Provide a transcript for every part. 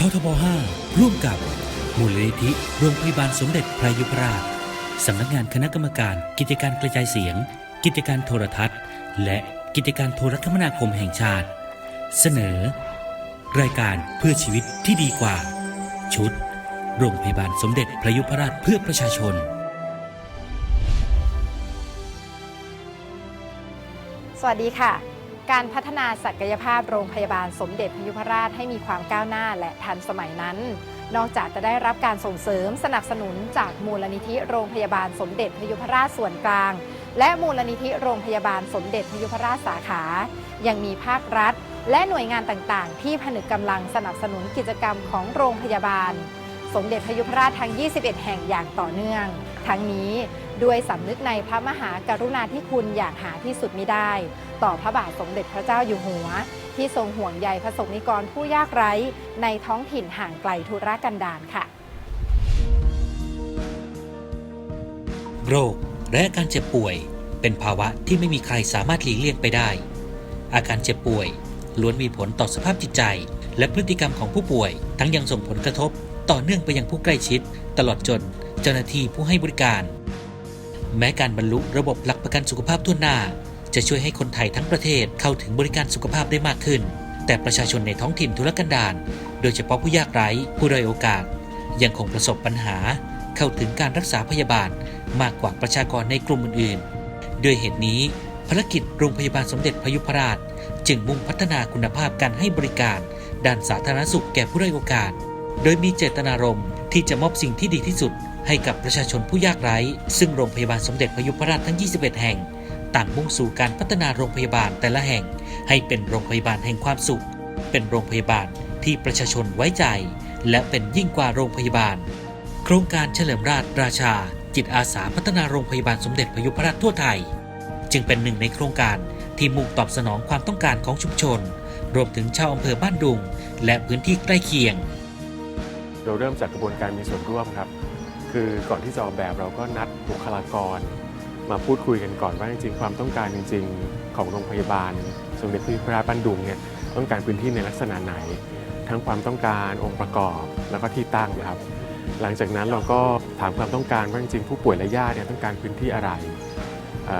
ททบ 5 ร่วมกับ มูลนิธิโรงพยาบาลสมเด็จพระยุพราชสำนักงานคณะกรรมการ กิจการกระจายเสียง กิจการโทรทัศน์ และกิจการโทรคมนาคมแห่งชาติ เสนอ รายการเพื่อชีวิตที่ดีกว่า ชุด โรงพยาบาลสมเด็จพระยุพราชเพื่อประชาชน สวัสดีค่ะ การพัฒนาศักยภาพโรงพยาบาลสมเด็จพยุพราชให้มีความก้าวหน้าและทันสมัยนั้น นอกจากจะได้รับการส่งเสริมสนับสนุนจากมูลนิธิโรงพยาบาลสมเด็จพยุพราชส่วนกลาง และมูลนิธิโรงพยาบาลสมเด็จพยุพราชสาขา ยังมีภาครัฐ และหน่วยงานต่างๆ ที่ผนึกกำลังสนับสนุนกิจกรรมของโรงพยาบาล สมเด็จพยุพราชทั้ง 21 แห่งอย่างต่อเนื่อง ทั้งนี้ด้วยสำนึกในพระมหากรุณาธิคุณอย่างหาที่สุดมิได้ ต่อพระบาทสมเด็จพระเจ้าอยู่หัว ที่ทรงห่วงใยพระสงฆ์นิกรผู้ยากไร้ในท้องถิ่นห่างไกลธุรกันดารค่ะ โรคและอาการเจ็บป่วยเป็นภาวะที่ไม่มีใครสามารถหลีกเลี่ยงไปได้ อาการเจ็บป่วยล้วนมีผลต่อสภาพจิตใจ และพฤติกรรมของผู้ป่วย ทั้งยังส่งผลกระทบ ต่อเนื่องไปยังผู้ใกล้ชิด ตลอดจนเจ้าหน้าที่ผู้ให้บริการ แม้การบรรลุระบบหลักประกันสุขภาพทั่วหน้า จะช่วยให้คนไทยทั้งประเทศเข้าถึงบริการสุขภาพได้มากขึ้น แต่ประชาชนในท้องถิ่นทุรกันดารโดยเฉพาะผู้ยากไร้ ผู้ด้อยโอกาส ยังคงประสบปัญหา เข้าถึงการรักษาพยาบาลมากกว่าประชากรในกลุ่มอื่นๆ ด้วยเหตุนี้ ภารกิจโรงพยาบาลสมเด็จพยุพราช จึงมุ่งพัฒนาคุณภาพการให้บริการ ด้านสาธารณสุขแก่ผู้ด้อยโอกาส โดยมีเจตนารมณ์ที่จะมอบสิ่งที่ดีที่สุดให้กับประชาชนผู้ยากไร้ ซึ่งโรงพยาบาลสมเด็จพยุพราชทั้ง 21 แห่ง ต่างมุ่งสู่การพัฒนาโรงพยาบาลแต่ละแห่ง ให้เป็นโรงพยาบาลแห่งความสุข เป็นโรงพยาบาลที่ประชาชนไว้ใจ และเป็นยิ่งกว่าโรงพยาบาล โครงการเฉลิมราชราชา จิตอาสาพัฒนาโรงพยาบาลสมเด็จพยุพราชทั่วไทย จึงเป็นหนึ่งในโครงการที่มุ่งตอบสนองความต้องการของชุมชน รวมถึงชาวอำเภอบ้านดุง และพื้นที่ใกล้เคียง เราเริ่มจากกระบวนการมีส่วนร่วมครับ คือก่อนที่จะออกแบบเราก็นัดบุคลากร มาพูดคุยกันก่อนว่าจริงๆความต้องการจริง ๆ ของโรงพยาบาล สมเด็จพระยุพราชบ้านดุงเนี่ยต้องการพื้นที่ในลักษณะไหน ทั้งความต้องการองค์ประกอบแล้วก็ที่ตั้งนะครับ หลังจากนั้นเราก็ถามความต้องการว่าจริงๆผู้ป่วยและญาติเนี่ยต้องการพื้นที่อะไร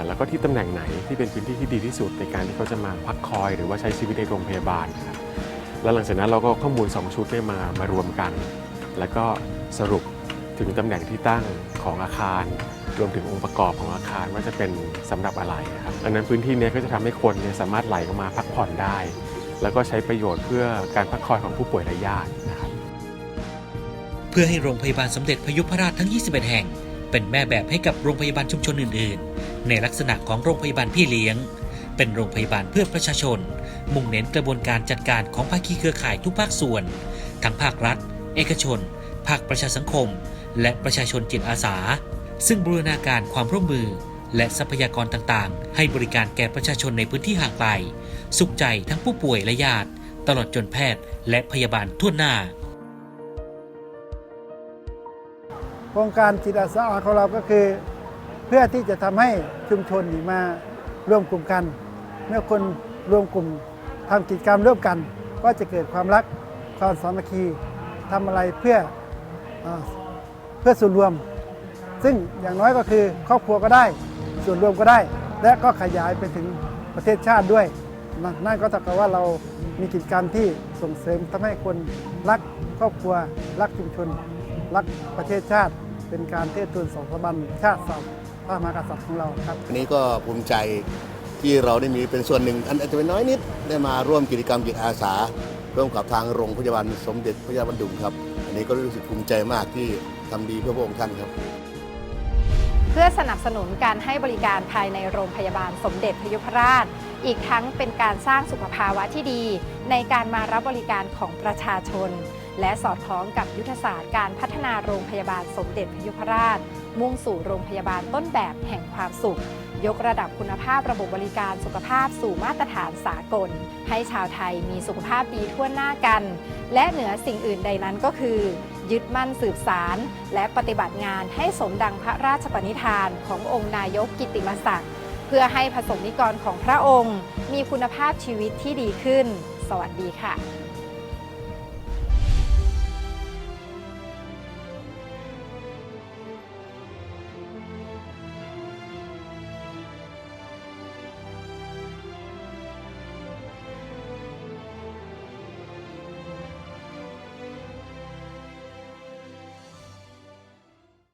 แล้วก็ที่ตำแหน่งไหนที่เป็นพื้นที่ที่ดีที่สุดในการที่เขาจะมาพักคอย หรือว่าใช้ชีวิตในโรงพยาบาลครับแล้วหลังจากนั้นเราก็ข้อมูลสองชุดเนี่ยมามารวมกัน แล้วก็สรุปถึงตำแหน่งที่ตั้งของอาคาร รวมถึงองค์ประกอบของอาคารว่าจะเป็นสำหรับอะไรครับดังนั้นพื้นที่นี้ก็จะทำให้คนเนี่ยสามารถไหลออกมาพักผ่อนได้ แล้วก็ใช้ประโยชน์เพื่อการพักคอยของผู้ป่วยและญาตินะครับเพื่อให้โรงพยาบาลสมเด็จพยุพราชทั้ง 21 แห่ง เป็นแม่แบบให้กับโรงพยาบาลชุมชนอื่น ๆ ในลักษณะของโรงพยาบาลพี่เลี้ยง เป็นโรงพยาบาลเพื่อประชาชน มุ่งเน้นกระบวนการจัดการของภาคีเครือข่ายทุกภาคส่วน ทั้งภาครัฐ เอกชน ภาคประชาสังคม และประชาชนจิตอาสา ซึ่งบูรณาการความร่วมมือ และทรัพยากรต่างๆ ให้บริการแก่ประชาชนในพื้นที่ห่างไกล สุขใจทั้งผู้ป่วยและญาติ ตลอดจนแพทย์และพยาบาลทั่วหน้า โครงการจิตอาสาของเราก็คือ เพื่อที่จะทำให้ชุมชนนี่มาร่วมกลุ่มกัน เมื่อคนรวมกลุ่มทำกิจกรรมร่วมกัน ก็จะเกิดความรักความสามัคคีทำอะไรเพื่ออเพื่อส่วนรวม ซึ่งอย่างน้อยก็คือครอบครัวก็ได้ ส่วนรวมก็ได้ และก็ขยายไปถึงประเทศชาติด้วยน,นั่นก็เท่ากับว่าเรามีกิจกรรมที่ส่งเสริมทำให้คนรักครอบครัว รักชุมชน รักประเทศชาติ เป็นการเทิดทูนสองสบันชาติสตร์พระมหากษัตริย์ของเราครับอันนี้ก็ภูมิใจที่เราได้มีเป็นส่วนหนึ่ง อันอาจจะเป็นน้อยนิดได้มาร่วมกิจกรรมจิตอาสา ร่วมกับทางโรงพยาบาลสมเด็จพระยาบรรดุงครับ อันนี้ก็รู้สึกภูมิใจมากที่ทำดีเพื่อพระองค์ท่านครับ เพื่อสนับสนุนการให้บริการภายในโรงพยาบาลสมเด็จพยุพราช อีกทั้งเป็นการสร้างสุขภาวะที่ดี ในการมารับบริการของประชาชน และสอดคล้องกับยุทธศาสตร์การพัฒนาโรงพยาบาลสมเด็จพยุพราช มุ่งสู่โรงพยาบาลต้นแบบแห่งความสุข ยกระดับคุณภาพระบบบริการสุขภาพสู่มาตรฐานสากล ให้ชาวไทยมีสุขภาพดีทั่วหน้ากัน และเหนือสิ่งอื่นใดนั้นก็คือ ยึดมั่นสืบสาร และปฏิบัติงานให้สมดังพระราชปณิธานขององค์นายกกิติมศักดิ์เพื่อให้ผสมนิกรของพระองค์ มีคุณภาพชีวิตที่ดีขึ้น สวัสดีค่ะ